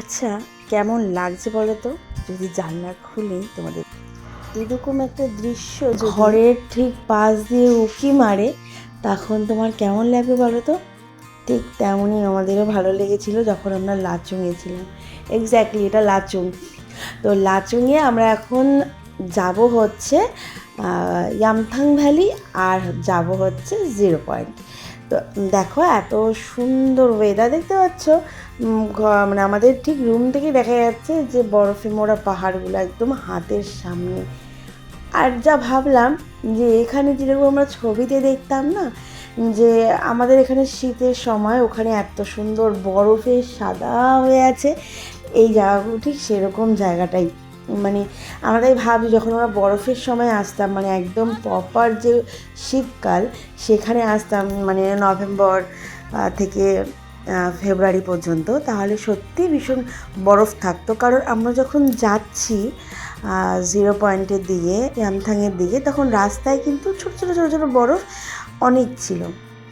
আচ্ছা কেমন লাগছে বলো তো? যদি জানলা খুলে তোমাদের। এরকম একটা দৃশ্য ঘরের ঠিক পাশ দিয়ে উকি মারে, তখন তোমার কেমন লাগবে বলো তো? ঠিক তেমনই আমাদেরও ভালো লেগেছিল যখন আমরা লাচুংয়ে ছিলাম এক্স্যাক্টলি এটা লাচুং। তো লাচুঙে আমরা এখন যাব হচ্ছে ইয়ামথাং ভ্যালি আর যাব হচ্ছে জিরো পয়েন্ট তো দেখো, এত সুন্দর ওয়েদার দেখতে পাচ্ছ। মানে আমাদের ঠিক রুম থেকে দেখা যাচ্ছে যে বরফে মোড়া পাহাড়গুলো একদম হাতের সামনে। আর যা ভাবলাম যে এখানে যেরকম আমরা ছবিতে দেখতাম না, যে আমাদের এখানে শীতের সময় ওখানে এত সুন্দর বরফে সাদা হয়ে আছে, এই জায়গাগুলো ঠিক সেরকম জায়গাটাই। মানে আমাদের ভাবি যখন আমরা বরফের সময় আসতাম মানে একদম প্রপার যে শীতকাল, সেখানে আসতাম মানে নভেম্বর থেকে ফেব্রুয়ারি পর্যন্ত, তাহলে সত্যি ভীষণ বরফ থাকতো। কারণ আমরা যখন যাচ্ছি জিরো পয়েন্টের দিকে ইয়ামথাংয়ের দিকে, তখন রাস্তায় কিন্তু ছোটো ছোটো ছোটো ছোটো বরফ অনেক ছিল।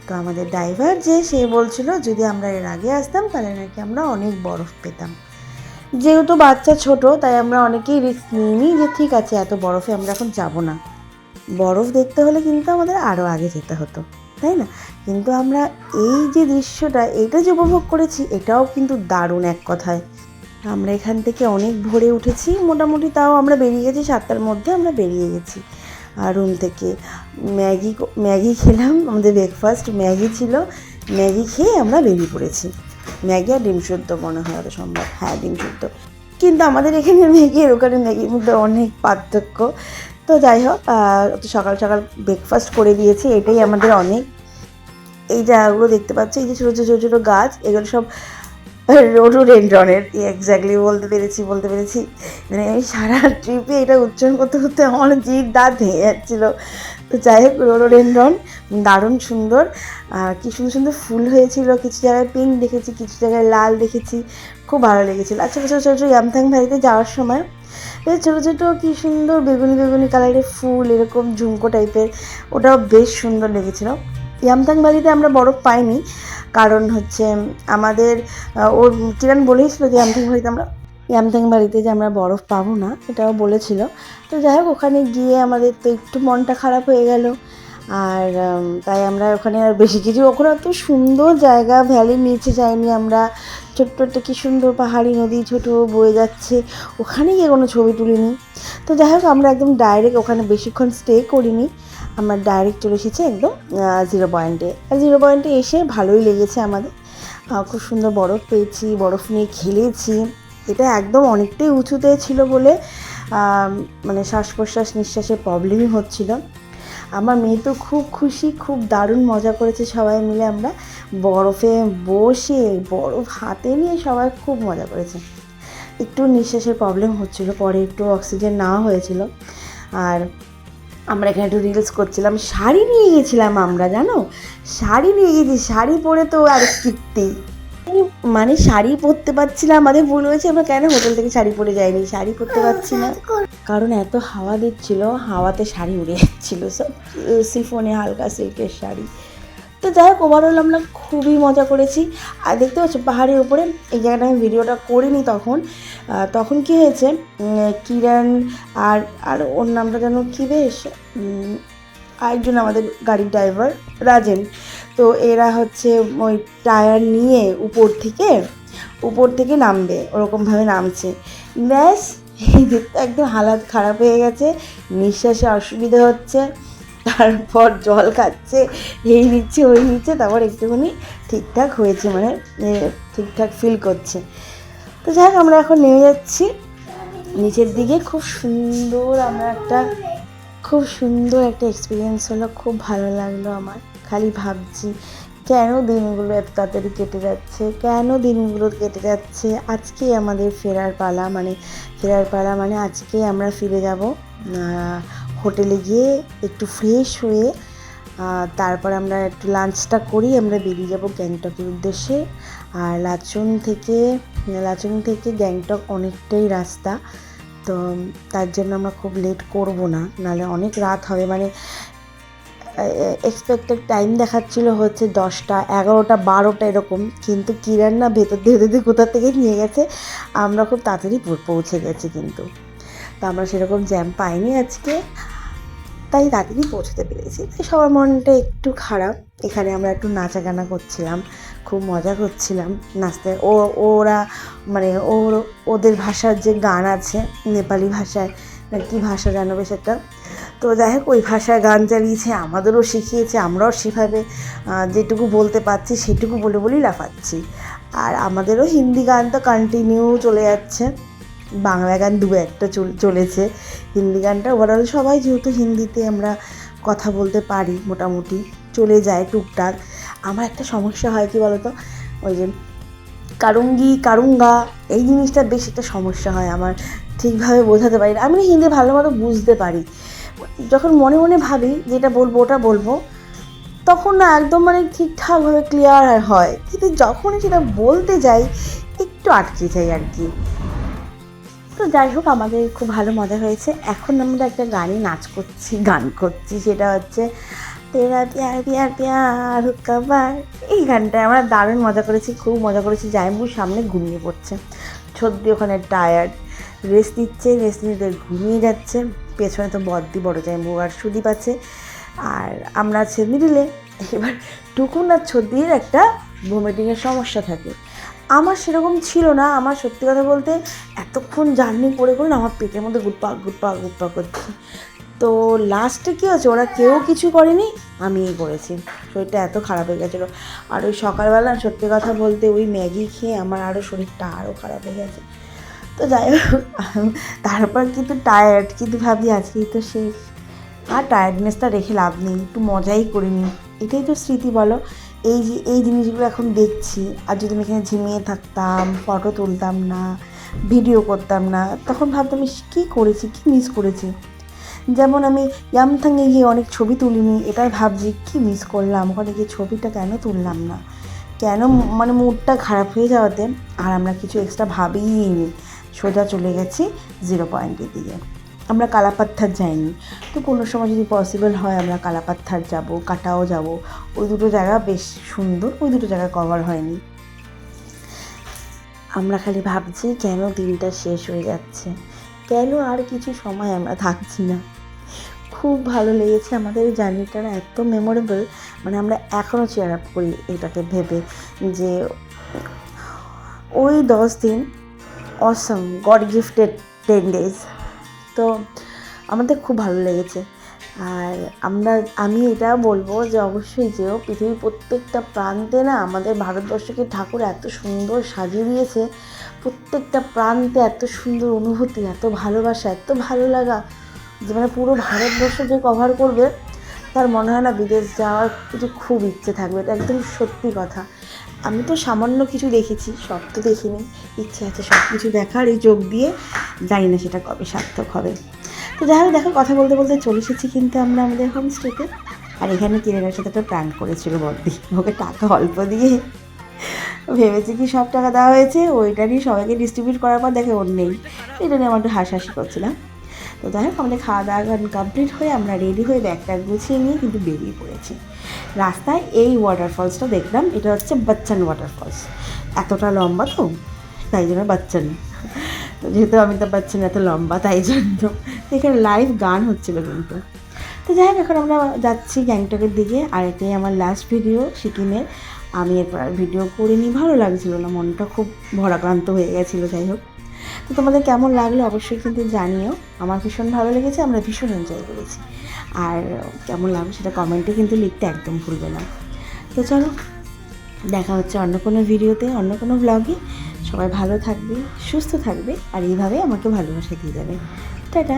তো আমাদের ড্রাইভার যে, সে বলছিল, যদি আমরা এর আগে আসতাম, তাহলে নাকি আমরা অনেক বরফ পেতাম। যেহেতু বাচ্চা ছোট, তাই আমরা অনেকেই রিস্ক নিইনি যে, ঠিক আছে, এত বরফে আমরা এখন যাব না। বরফ দেখতে হলে কিন্তু আমাদের আরও আগে যেতে হতো। তাই না? কিন্তু আমরা এই যে দৃশ্যটা এটা যে উপভোগ করেছি, এটাও কিন্তু দারুণ এক কথায়। আমরা এখান থেকে অনেক ভোরে উঠেছি, মোটামুটি তাও আমরা বেরিয়ে গেছি, সাতটার মধ্যে আমরা বেরিয়ে গেছি। আর রুম থেকে ম্যাগি ম্যাগি খেলাম, আমাদের ব্রেকফাস্ট ম্যাগি ছিল, ম্যাগি খেয়ে আমরা বেরিয়ে পড়েছি। ম্যাগি আর ডিম শুদ্ধ মনে হয় হয়তো সম্ভব। হ্যাঁ ডিম শুদ্ধ কিন্তু আমাদের এখানে ম্যাগি আর ওখানে ম্যাগির মধ্যে অনেক পার্থক্য। তো যাই হোক সকাল সকাল ব্রেকফাস্ট করে দিয়েছি, এটাই আমাদের অনেক এই জায়গাগুলো দেখতে পাচ্ছি। এই যে ছোটো ছোটো ছোটো গাছ, এগুলো সব রোডোডেন্ড্রনের এক্স্যাক্টলি বলতে পেরেছি বলতে পেরেছি। মানে আমি সারা ট্রিপে এটা উচ্চারণ করতে করতে আমার জিভ দাঁত ভেঙে যাচ্ছিল। তো যাই হোক রোডোডেন্ড্রন দারুণ সুন্দর। আর কি সুন্দর সুন্দর ফুল হয়েছিল, কিছু জায়গায় পিঙ্ক দেখেছি, কিছু জায়গায় লাল দেখেছি। খুব ভালো লেগেছিলো। আর ছোটো ছোটো ছোটো ছোটো ইয়ামথাং ভ্যালিতে যাওয়ার সময় বেশ ছোটো ছোটো কী সুন্দর বেগুনি বেগুনি কালারের ফুল, এরকম ঝুমকো টাইপের ওটাও বেশ সুন্দর লেগেছিলো। ইয়ামথাং ভ্যালিতে আমরা বরফ পাইনি, কারণ হচ্ছে আমাদের ওর কিরণ বলেছিল যে ইয়ামথাং ভ্যালিতে আমরা ইয়ামথাং বাড়িতে যে আমরা বরফ পাবো না এটাও বলেছিল। তো যাই হোক, ওখানে গিয়ে আমাদের তো একটু মনটা খারাপ হয়ে গেল। আর তাই আমরা ওখানে আর বেশি কিছু, ওখানে এত সুন্দর জায়গা, ভ্যালি নিচে যাইনি আমরা। ছোট্ট একটা কী সুন্দর পাহাড়ি নদী, ছোট বয়ে যাচ্ছে। ওখানে গিয়ে কোনো ছবি তুলিনি। তো যাই হোক, আমরা একদম ডাইরেক্ট ওখানে বেশিক্ষণ স্টে করিনি। আমরা ডাইরেক্ট চলে এসেছি একদম জিরো পয়েন্টে আর জিরো পয়েন্টে এসে ভালোই লেগেছে আমাদের। খুব সুন্দর বরফ পেয়েছি, বরফ নিয়ে খেলেছি। এটা একদম অনেকটাই উঁচুতে ছিল বলে মানে শ্বাস প্রশ্বাস নিঃশ্বাসের প্রবলেমই হচ্ছিল। আমার মেয়ে তো খুব খুশি, খুব দারুণ মজা করেছে সবাই মিলে আমরা বরফে বসে, বরফ হাতে নিয়ে সবাই খুব মজা করেছে। একটু নিঃশ্বাসের প্রবলেম হচ্ছিল, পরে একটু অক্সিজেন নেওয়া হয়েছিল। আর আমরা এখানে একটু রিলস করছিলাম, শাড়ি নিয়ে গেছিলাম আমরা, জানো? শাড়ি নিয়ে গেছি, শাড়ি পরে তো আর কীর্তি। মানে শাড়ি পরতে পারছি না, আমাদের ভুল হয়েছে, আমরা কেন হোটেল থেকে শাড়ি পরে যাইনি? শাড়ি পরতে পারছি না। কারণ এত হাওয়া দিচ্ছিল, হাওয়াতে শাড়ি উড়ে যাচ্ছিল সব। সিফোনে হালকা সিল্কের শাড়ি। তো যাই হোক ওভারঅল আমরা খুবই মজা করেছি। আর দেখতে পাচ্ছ, পাহাড়ের উপরে, এই জায়গাটা আমি ভিডিওটা করিনি তখন। তখন কি হয়েছে কিরণ আর আর ওর নামটা যেন কী বেশ আরেকজন আমাদের গাড়ির ড্রাইভার রাজেন। তো এরা হচ্ছে ওই টায়ার নিয়ে উপর থেকে উপর থেকে নামবে, ওরকমভাবে নামছে। ব্যাস এই দেখতে একদম হালাত খারাপ হয়ে গেছে, নিঃশ্বাসে অসুবিধা হচ্ছে, তারপর জল খাচ্ছে, এই নিচ্ছে, ওই নিচ্ছে, তারপর একটুখানি ঠিকঠাক হয়েছে মানে ঠিকঠাক ফিল করছে। তো যাই হোক, আমরা এখন নেমে যাচ্ছি। নিচের দিকে খুব সুন্দর আমরা একটা, খুব সুন্দর একটা এক্সপিরিয়েন্স হলো, খুব ভালো লাগল আমার, খালি ভাবছি কেন দিনগুলো এত তাড়াতাড়ি কেটে যাচ্ছে? কেন দিনগুলো কেটে যাচ্ছে? আজকেই আমাদের ফেরার পালা মানে ফেরার পালা মানে আজকে আমরা ফিরে যাব হোটেলে গিয়ে একটু ফ্রেশ হয়ে তারপর আমরা একটু লাঞ্চটা করি, আমরা বেরিয়ে যাব গ্যাংটকের উদ্দেশ্যে। আর লাচুং থেকে লাচুং থেকে গ্যাংটক অনেকটাই রাস্তা, তো তার জন্য আমরা খুব লেট করব না, নাহলে অনেক রাত হবে। মানে এক্সপেক্টেড টাইম দেখাচ্ছিল হচ্ছে দশটা, এগারোটা, বারোটা এরকম। কিন্তু কিরান না ভেতর দিয়ে ভেতর দিয়ে কোথা থেকে নিয়ে গেছে, আমরা খুব তাড়াতাড়ি পৌঁছে গেছি কিন্তু। তো আমরা সেরকম জ্যাম পাইনি আজকে। তাই তাড়াতাড়ি পৌঁছতে পেরেছি। তাই সবার মনটা একটু খারাপ। এখানে আমরা একটু নাচা গানা করছিলাম, খুব মজা করছিলাম নাচতে। ও, ওরা মানে ওর, ওদের ভাষার যে গান আছে, নেপালি ভাষায় কী ভাষা জানো বেশ একটা? তো যাই হোক, ওই ভাষায় গান চালিয়েছে, আমাদেরও শিখিয়েছে, আমরাও সেভাবে যেটুকু বলতে পারছি সেটুকু বলে বলেই লাফাচ্ছি। আর আমাদেরও হিন্দি গান তো কন্টিনিউ চলে যাচ্ছে। বাংলা গান দু একটা চল- চলেছে। হিন্দি গানটা ওভারঅল সবাই যেহেতু হিন্দিতে আমরা কথা বলতে পারি মোটামুটি, চলে যায় টুকটাক। আমার একটা সমস্যা হয় কি বলতো? ওই যে কারুঙ্গি, কারুঙ্গা, এই জিনিসটা বেশ একটা সমস্যা হয় আমার। ঠিকভাবে বোঝাতে পারি না। আমি হিন্দি ভালো মতো বুঝতে পারি। যখন মনে মনে ভাবি যেটা বলব, ওটা বলব, তখন না একদম মানে ঠিকঠাকভাবে ক্লিয়ার হয়। কিন্তু যখনই সেটা বলতে যাই, একটু আটকে যাই আর কি। তো যাই হোক, আমাদের খুব ভালো মজা হয়েছে। এখন আমরা একটা গানে নাচ করছি, গান করছি, সেটা হচ্ছে তেরা প্যার প্যার কবার এই গানটায় আমরা দারুণ মজা করেছি, খুব মজা করেছি। জাইম্বুর সামনে ঘুমিয়ে পড়ছে। সত্যি ওখানে টায়ার্ড রেস্ট নিচ্ছে রেস্ট নিতে ঘুমিয়ে যাচ্ছে। পেছনে তো বদ্দি, বড় জাইম্বু আর সুদীপ আছে। আর আমরা আছে মিডিলে এবার টুকুন আর ছদ্দির একটা ভমিটিংয়ের সমস্যা থাকে। আমার সেরকম ছিল না, আমার সত্যি কথা বলতে এতক্ষণ জার্নি করে করে আমার পেটের মধ্যে গুটপাক গুটপাক গুটপাক করছে। তো লাস্টে কী হচ্ছে ওরা কেউ কিছু করেনি, আমিই করেছি। শরীরটা এত খারাপ হয়ে গেছিল। আর ওই সকালবেলা সত্যি কথা বলতে ওই ম্যাগি খেয়ে আমার আরও শরীরটা আরও খারাপ হয়ে গেছে। তো যাই হোক তারপর কিন্তু টায়ার্ড কিন্তু ভাবি আজকেই তো শেষ। আর টায়ার্ডনেসটা রেখে লাভ নেই একটু মজাই করে নিই। এটাই তো স্মৃতি বলো? এই যে এই জিনিসগুলো এখন দেখছি আর যদি আমি এখানে ঝিমিয়ে থাকতাম ফটো তুলতাম না ভিডিও করতাম না তখন ভাবতাম ইস, কী করেছি কী মিস করেছি? যেমন আমি ইয়ামথাংয়ে গিয়ে অনেক ছবি তুলিনি এটাই ভাবছি কী মিস করলাম? ওখানে গিয়ে ছবিটা কেন তুললাম না? কেন মানে মুডটা খারাপ হয়ে যাওয়াতে আর আমরা কিছু এক্সট্রা ভাবিই নি। সোজা চলে গেছি জিরো পয়েন্টের দিকে। আমরা কালাপাত্থার যাইনি। তো কোনো সময় যদি পসিবল হয় আমরা কালাপাত্থার যাব, কাটাও যাব। ওই দুটো জায়গা বেশ সুন্দর, ওই দুটো জায়গা কভার হয়নি। আমরা খালি ভাবছি কেন দিনটা শেষ হয়ে যাচ্ছে? কেন আর কিছু সময় আমরা থাকছি না? খুব ভালো লেগেছে আমাদের জার্নিটা, এত মেমোরেবল মানে আমরা এখনও চেয়ার আপ করি এটাকে ভেবে যে ওই দশ দিন awesome God gifted ten days তো আমাদের খুব ভালো লেগেছে। আর আমরা, আমি এটা বলব যে অবশ্যই যেও, পৃথিবীর প্রত্যেকটা প্রান্তে না আমাদের ভারতবর্ষকে ঠাকুর এত সুন্দর সাজিয়ে দিয়েছে। প্রত্যেকটা প্রান্তে এত সুন্দর অনুভূতি, এত ভালোবাসা, এত ভালো লাগা যে মানে পুরো ভারতবর্ষ যে কভার করবে, তার মনে হয় না বিদেশ যাওয়ার কিছু খুব ইচ্ছে থাকবে। এটা একদম সত্যি কথা। আমি তো সামান্য কিছু দেখেছি, সব তো দেখিনি। ইচ্ছে আছে সব কিছু দেখার, এই যোগ দিয়ে। জানি না সেটা কবে সার্থক হবে। তো যাই হোক, দেখো, কথা বলতে বলতে চলে এসেছি কিন্তু আমরা আমাদের হোমস্টেতে আর এখানে কিরণের সাথে একটা প্র্যাঙ্ক করেছিল বর্দি ওকে টাকা অল্প দিয়ে। ভেবেছি কি সব টাকা দেওয়া হয়েছে, ওইটা নিয়ে সবাইকে ডিস্ট্রিবিউট করার পর দেখে ওর নেই। এটা নিয়ে আমার একটু হাসাহাসি করছিলাম। তো যাই হোক, আমাদের খাওয়া দাওয়া কমপ্লিট হয়ে আমরা রেডি হয়ে ব্যাগটা গুছিয়ে নিয়ে কিন্তু বেরিয়ে পড়েছি। রাস্তায় এই ওয়াটারফলসটা দেখলাম, এটা হচ্ছে বাচ্চান ওয়াটারফলস এতটা লম্বা তো, তাই জন্য বাচ্চান। তো যেহেতু অমিতাভ বচ্চন এত লম্বা, তাই জন্য। এখানে লাইভ গান হচ্ছিল কিন্তু। তো যাই হোক, এখন আমরা যাচ্ছি গ্যাংটকের দিকে, আর এটাই আমার লাস্ট ভিডিও সিকিমের আমি এরপর ভিডিও করিনি, ভালো লাগছিল না, মনটা খুব ভরাক্রান্ত হয়ে গেছিল, যাই হোক। তো তোমাদের কেমন লাগল অবশ্যই কিন্তু জানিও। আমার ভীষণ ভালো লেগেছে, আমরা ভীষণ এনজয় করেছি। আর কেমন লাগবে সেটা কমেন্টে কিন্তু লিখতে একদম ভুলবে না। তো চলো, দেখা হচ্ছে অন্য কোনো ভিডিওতে অন্য কোনো ব্লগে সবাই ভালো থাকবে, সুস্থ থাকবে, আর এইভাবে আমাকে ভালোবাসা দিয়ে যাবে। টাটা!